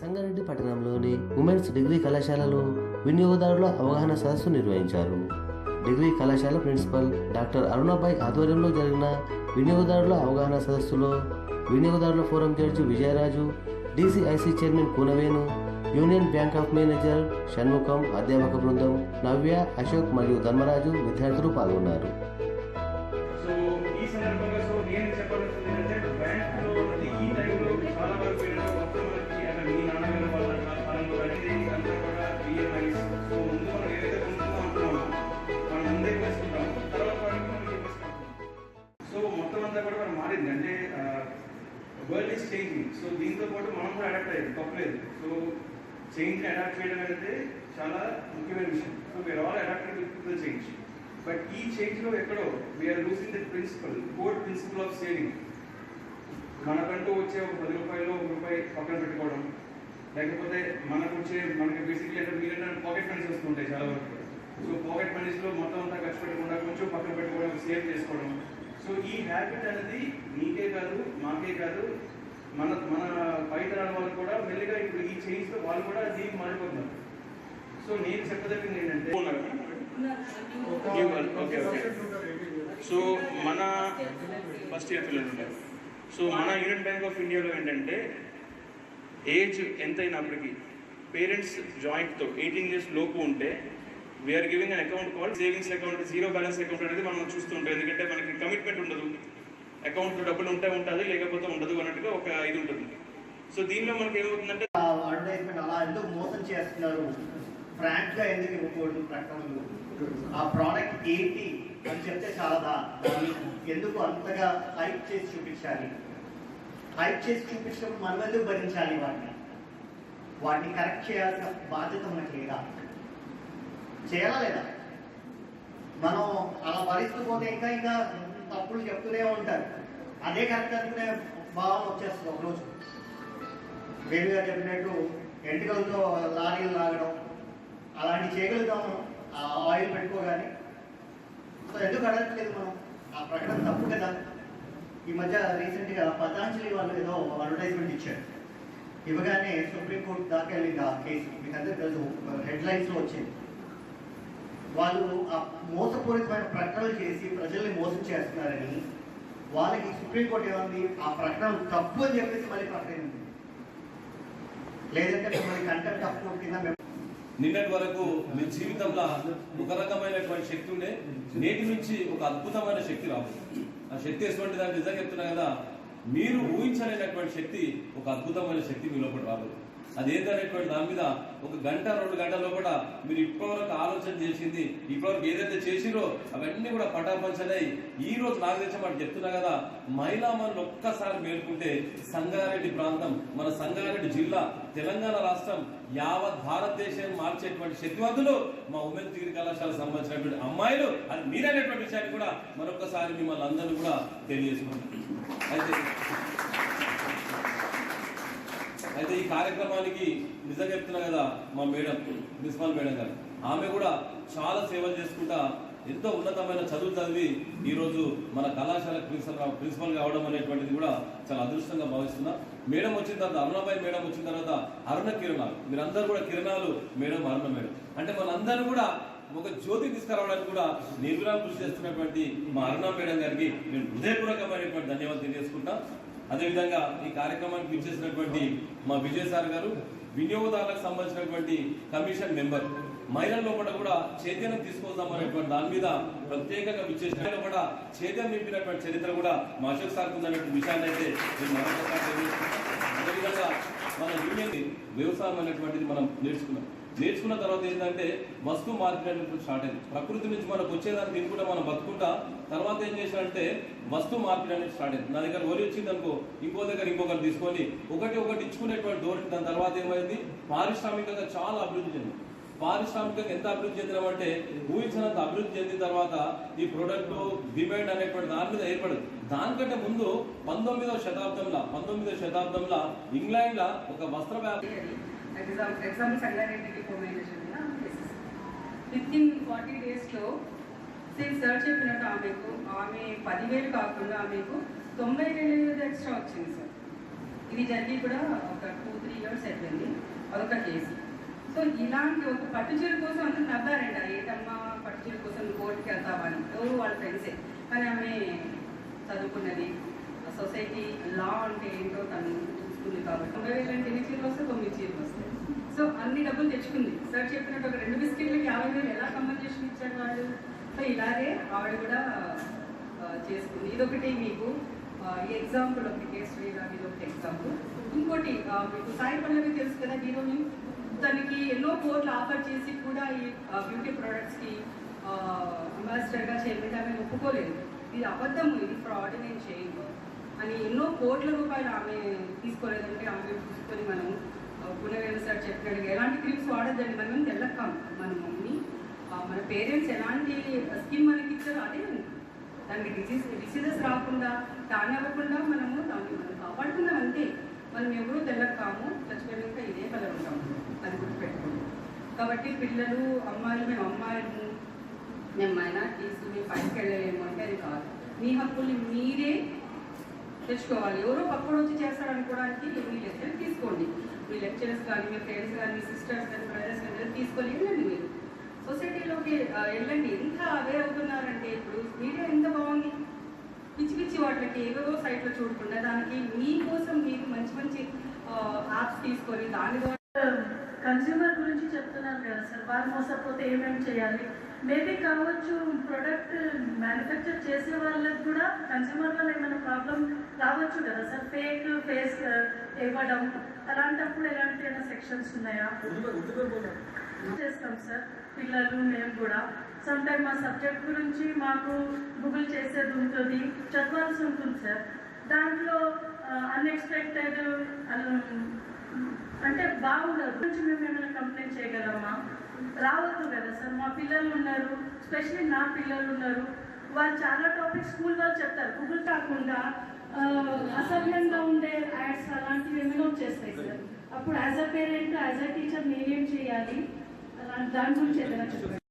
సంగారెడ్డి పట్టణంలోని women's degree కళాశాలలో వినియోగదారుల అవగాహన సదస్సు నిర్వహించారు. డిగ్రీ కళాశాల ప్రిన్సిపల్ డాక్టర్ అరుణాబాయ్ ఆధ్వర్యంలో జరిగిన వినియోగదారుల అవగాహన సదస్సులో వినియోగదారుల forum judge Vijayaraju DCIC chairman Koonavenu Union Bank of manager Shanmukham అధ్యాపక బృందం నవ్య అశోక్ మరియు ధర్మరాజు విద్యార్థులు పాల్గొన్నారు. చేంజింగ్ సో దీంతో పాటు మనం కూడా అడాప్ట్ అయ్యింది. తప్పలేదు సో చేంజ్ అడాప్ట్ చేయడం అనేది చాలా ముఖ్యమైన విషయం. So we are all adapted with the change but ఈ చేంజ్లో ఎక్కడో we are losing the principle core principle of saving మనకంటూ వచ్చే ఒక పది రూపాయలు ఒక రూపాయి పక్కన పెట్టుకోవడం లేకపోతే మనకు వచ్చే మనకి బేసిక్లీ అంటే మీరంటే పాకెట్ మనీస్ వస్తుంటాయి చాలా వరకు. సో పాకెట్ మనీస్లో మొత్తం అంతా ఖర్చు పెట్టకుండా కొంచెం పక్కన పెట్టుకోవడం సేవ్ చేసుకోవడం. సో ఈ హ్యాబిట్ అనేది మీకే కాదు మాకే కాదు మన మన పై తరాల వాళ్ళు కూడా మెల్లిగా ఇప్పుడు ఈ చేంజ్తో వాళ్ళు కూడా దీనికి మారిపోతున్నారు. సో నేను చెప్పదలిగింది ఏంటంటే ఓకే ఓకే సో మన ఫస్ట్ ఇయర్ పిల్లలు ఉన్నారు. సో మన యూనియన్ బ్యాంక్ ఆఫ్ ఇండియాలో ఏంటంటే ఏజ్ ఎంత అయినప్పటికీ పేరెంట్స్ జాయింట్తో ఎయిటీన్ ఇయర్స్ లోపు ఉంటే we are giving an account call savings account zero balance account అనేది మనం చూస్తుంటాం ఎందుకంటే మనకి కమిట్మెంట్ ఉండదు. అకౌంట్లో డబ్బులు ఉంటే ఉంటుంది లేకపోతే ఉండదు అన్నట్టుగా ఒక ఇది ఉంటుంది. సో దీనిలో మనకి ఏమవుతుందంటే ఆ అడ్వర్టైజ్మెంట్ అలా ఎందుకు మోసం చేస్తున్నారు. ఫ్రాంక్గా ఎందుకు ఇవ్వకూడదు ప్రకటనలు? ఆ ప్రోడక్ట్ ఏంటి అని చెప్తే చాలా ఎందుకు అంతగా హైప్ చేసి చూపించాలి? హైప్ చేసి చూపించినప్పుడు మనం ఎందుకు భరించాలి వాటిని? వాటిని కరెక్ట్ చేయాల్సిన బాధ్యత మనకి లేదా? చేయాలా లేదా? మనం అలా భరిస్తూ పోతే ఇంకా ఇంకా తప్పులు చెప్తూనే ఉంటారు. అదే కరెక్ట్ అనుకునే భావం వచ్చేస్తుంది ఒకరోజు. వేరుగా చెప్పినట్టు ఎంటికలతో లారీలు లాగడం అలాంటి చేయగలుగుతాం ఆ ఆయిల్ పెట్టుకోగానే సో ఎందుకు అడగట్లేదు మనం? ఆ ప్రకటన తప్పు కదా. ఈ మధ్య రీసెంట్గా పతాంజలి వాళ్ళు ఏదో అడ్వర్టైజ్మెంట్ ఇచ్చారు. ఇవ్వగానే సుప్రీంకోర్టు దాకా వెళ్ళింది ఆ కేసు. మీకు అందరికీ తెలుసు హెడ్లైన్స్లో వచ్చింది. వాళ్ళు ఆ మోసపూరితమైన ప్రకటనలు చేసి ప్రజల్ని మోసం చేస్తున్నారని వాళ్ళకి సుప్రీంకోర్టు ఏమంది? ఆ ప్రకటన తప్పు అని చెప్పేసి మళ్ళీ ప్రకటన లేదంటే మిమ్మల్ని కంటెంట్ ఆఫ్ కోర్ట్ కింద మేము? నిన్నటి వరకు మీ జీవితంలో ఒక రకమైనటువంటి శక్తి ఉండే నేటి నుంచి ఒక అద్భుతమైన శక్తి రావు. ఆ శక్తి ఎటువంటి దాన్ని నిజంగా చెప్తున్నా కదా మీరు ఊహించలేనటువంటి శక్తి ఒక అద్భుతమైన శక్తి మీ లోపల రాబోతుంది. అది ఏదైనా దాని మీద ఒక గంట రెండు గంటల లోపల మీరు ఇప్పటివరకు ఆలోచన చేసింది ఇప్పటివరకు ఏదైతే చేసిరో అవన్నీ కూడా పటాపంచలై ఈ రోజు నాకు తెలిసి మనం చెప్తున్నా కదా మహిళా మనల్ని ఒక్కసారి మేలుకుంటే సంగారెడ్డి ప్రాంతం మన సంగారెడ్డి జిల్లా తెలంగాణ రాష్ట్రం యావత్ భారతదేశం మార్చేటువంటి శక్తివంతులు మా ఉమెన్ డిగ్రీ కళాశాలకు సంబంధించినటువంటి అమ్మాయిలు. అది మీరైనటువంటి విషయాన్ని కూడా మరొకసారి మిమ్మల్ని అందరూ కూడా తెలియజేసుకుంటాం అయితే అయితే ఈ కార్యక్రమానికి నిజం చెప్తున్నా కదా మా మేడం ప్రిన్సిపాల్ మేడం గారు. ఆమె కూడా చాలా సేవలు చేసుకుంటా ఎంతో ఉన్నతమైన చదువు చదివి ఈరోజు మన కళాశాల ప్రిన్సిపల్ ప్రిన్సిపల్ కావడం అనేటువంటిది కూడా చాలా అదృష్టంగా భావిస్తున్నా. మేడం వచ్చిన తర్వాత అరుణాబాయి మేడం వచ్చిన తర్వాత అరుణ కిరణాలు. మీరందరూ కూడా కిరణాలు మేడం అరుణ మేడం. అంటే మనందరూ కూడా ఒక జ్యోతి తీసుకురావడానికి కూడా నిర్విరామ కృషి చేస్తున్నటువంటి మా అరుణ మేడం గారికి నేను హృదయపూర్వకమైనటువంటి ధన్యవాదాలు తెలియజేసుకుంటా. అదేవిధంగా ఈ కార్యక్రమానికి విచ్చేసినటువంటి మా విజయ్ సార్ గారు వినియోగదారులకు సంబంధించినటువంటి కమిషన్ మెంబర్. మహిళల లోపల కూడా చైతన్యం తీసుకొద్దాం అనేటువంటి దాని మీద ప్రత్యేకంగా విచ్చేసిన కూడా చైతన్యం నింపినటువంటి చరిత్ర కూడా మా అశోక్ సార్ ఉందనేటువంటి విషయాన్ని అయితే నేను మరొకసారి అదేవిధంగా మన యూనియన్ వ్యవసాయం అనేటువంటిది మనం నేర్చుకున్నాం. నేర్చుకున్న తర్వాత ఏంటంటే వస్తు మార్కెట్ అనేది స్టార్ట్ అయింది. ప్రకృతి నుంచి మనకు వచ్చేదాన్ని తినుకుంటా మనం బతుకుంటా తర్వాత ఏం చేశారంటే వస్తు మార్కెట్ అనేది స్టార్ట్ అయింది. నా దగ్గర ఓలి వచ్చింది అనుకో ఇంకో దగ్గర ఇంకొకరు తీసుకొని ఒకటి ఒకటి ఇచ్చుకునేటువంటి ధోరణి దాని తర్వాత ఏమైంది? పారిశ్రామికంగా చాలా అభివృద్ధి చెందింది. పారిశ్రామికంగా ఎంత అభివృద్ధి చెందినామంటే ఊహించినంత అభివృద్ధి చెందిన తర్వాత ఈ ప్రొడక్ట్ డిమాండ్ అనేటువంటి దాని మీద ఏర్పడింది. దానికంటే ముందు పంతొమ్మిదవ శతాబ్దంలో పంతొమ్మిదవ శతాబ్దంలో ఇంగ్లాండ్లో ఒక వస్త్ర వ్యాపారం ఎగ్జామ్ ఎగ్జామ్ సంగారెడ్డి డిపోమైజేషన్ విత్ ఇన్ ఫార్టీ డేస్లో సేమ్ సార్ చెప్పినట్టు ఆమెకు ఆమె పదివేలు కాకుండా ఆమెకు తొంభై వేలు ఎక్స్ట్రా వచ్చింది సార్. ఇది జరిగి కూడా ఒక టూ త్రీ ఇయర్స్ అయిపోయింది అదొక కేసు. సో ఇలాంటి ఒక పట్టుచీర కోసం అందరూ ఆ ఏటమ్మా పట్టు చీర కోసం కోర్టుకి వెళ్తామని ఎవరు వాళ్ళ ఫ్రెండ్సే కానీ ఆమె చదువుకున్నది సొసైటీ లా అంటే ఏంటో తను తీసుకుంది కాబట్టి. తొంభై వేలు అంటే ఎన్ని చీరలు వస్తాయి తొమ్మిది చీరలు వస్తాయి. సో అన్ని డబ్బులు తెచ్చుకుంది. సార్ చెప్పినట్టు ఒక రెండు బిస్కెట్లకి యాభై వేలు ఎలా కంపెన్సేషన్ ఇచ్చారు వాళ్ళు? సో ఇలాగే ఆవిడ కూడా చేసుకుంది. ఇదొకటి మీకు ఈ ఎగ్జాంపుల్ ఒకటి కే శ్రీరామ్ ఇది ఒకటి ఎగ్జాంపుల్ ఇంకోటి మీకు సాయి పల్లవి తెలుసు కదా హీరోని తనకి ఎన్నో కోట్లు ఆఫర్ చేసి కూడా ఈ బ్యూటీ ప్రొడక్ట్స్కి అంబాసిడర్గా చేయమంటే ఆమె ఒప్పుకోలేదు. ఇది అబద్ధము. ఇది ఫ్రాడ్ నేను చేయను. అని ఎన్నో కోట్ల రూపాయలు ఆమె తీసుకోలేదంటే ఆమె తీసుకొని మనం పునవేలు సార్ చెప్పినట్టుగా ఎలాంటి క్రీమ్స్ వాడద్దండి? మనం తెల్లక్కం మన మమ్మీ. మన పేరెంట్స్ ఎలాంటి స్కీమ్ మనకి ఇచ్చారో అదే దానికి డిసీజ్ డిసీజెస్ రాకుండా దాని అవ్వకుండా మనము దాన్ని మనం కాపాడుకున్నాం అంతే. మనం ఎవరూ తెల్లక్కాము చచ్చిపోయాక ఇదే కలర్ ఉంటాము అది గుర్తుపెట్టుకోండి కాబట్టి పిల్లలు అమ్మాయిలు మేము అమ్మాయిలు మేము మైనార్టీస్ మేము పైకి వెళ్ళలేము అంటే అది కాదు. మీ హక్కుల్ని మీరే తెచ్చుకోవాలి. ఎవరో పక్కన వచ్చి చేస్తాడు అనుకోవడానికి మీ లెక్చర్ తీసుకోండి. మీ లెక్చరర్స్ కానీ మీ ఫ్రెండ్స్ కానీ మీ సిస్టర్స్ కానీ బ్రదర్స్ కానీ తీసుకొని వెళ్ళండి మీరు. సొసైటీలోకి వెళ్ళండి. ఎంత అవేర్ అవుతున్నారంటే ఇప్పుడు మీడియా ఎంత బాగుంది? పిచ్చి పిచ్చి వాటికి ఏవేవో సైట్లో చూడకుండా దానికి మీకోసం మీకు మంచి మంచి యాప్స్ తీసుకొని దాని ద్వారా కన్స్యూమర్ గురించి చెప్తున్నారు కదా సార్. వాళ్ళు మోసపోతే ఏమేమి చేయాలి? మేబీ కావచ్చు ప్రొడక్ట్ మ్యానుఫ్యాక్చర్ చేసే వాళ్ళకి కూడా కన్స్యూమర్ వల్ల ఏమైనా ప్రాబ్లం రావచ్చు కదా సార్? ఫేక్ ఫేస్ ఇవ్వడం అలాంటప్పుడు ఎలాంటి సెక్షన్స్ ఉన్నాయా? చేస్తాం సార్. పిల్లలు మేము కూడా. సమ్ టైమ్ మా సబ్జెక్ట్ గురించి మాకు గూగుల్ చేసేది ఉంటుంది. చదవాల్సి ఉంటుంది సార్. దాంట్లో అన్ఎక్స్పెక్టెడ్ అంటే బాగుండదు. గురించి మేము ఏమైనా కంప్లైంట్ చేయగలమా? రావద్దు కదా సార్. మా పిల్లలు ఉన్నారు. స్పెషల్లీ నా పిల్లలు ఉన్నారు. వాళ్ళు చాలా టాపిక్స్ స్కూల్ వాళ్ళు చెప్తారు. గూగుల్ కాకుండా అసభ్యంగా ఉండే యాడ్స్ అలాంటివి ఏమైనా వచ్చేస్తాయి సార్? అప్పుడు as a parent as a teacher నేనేం చేయాలి? దాని గురించి ఏదైనా చెప్పండి.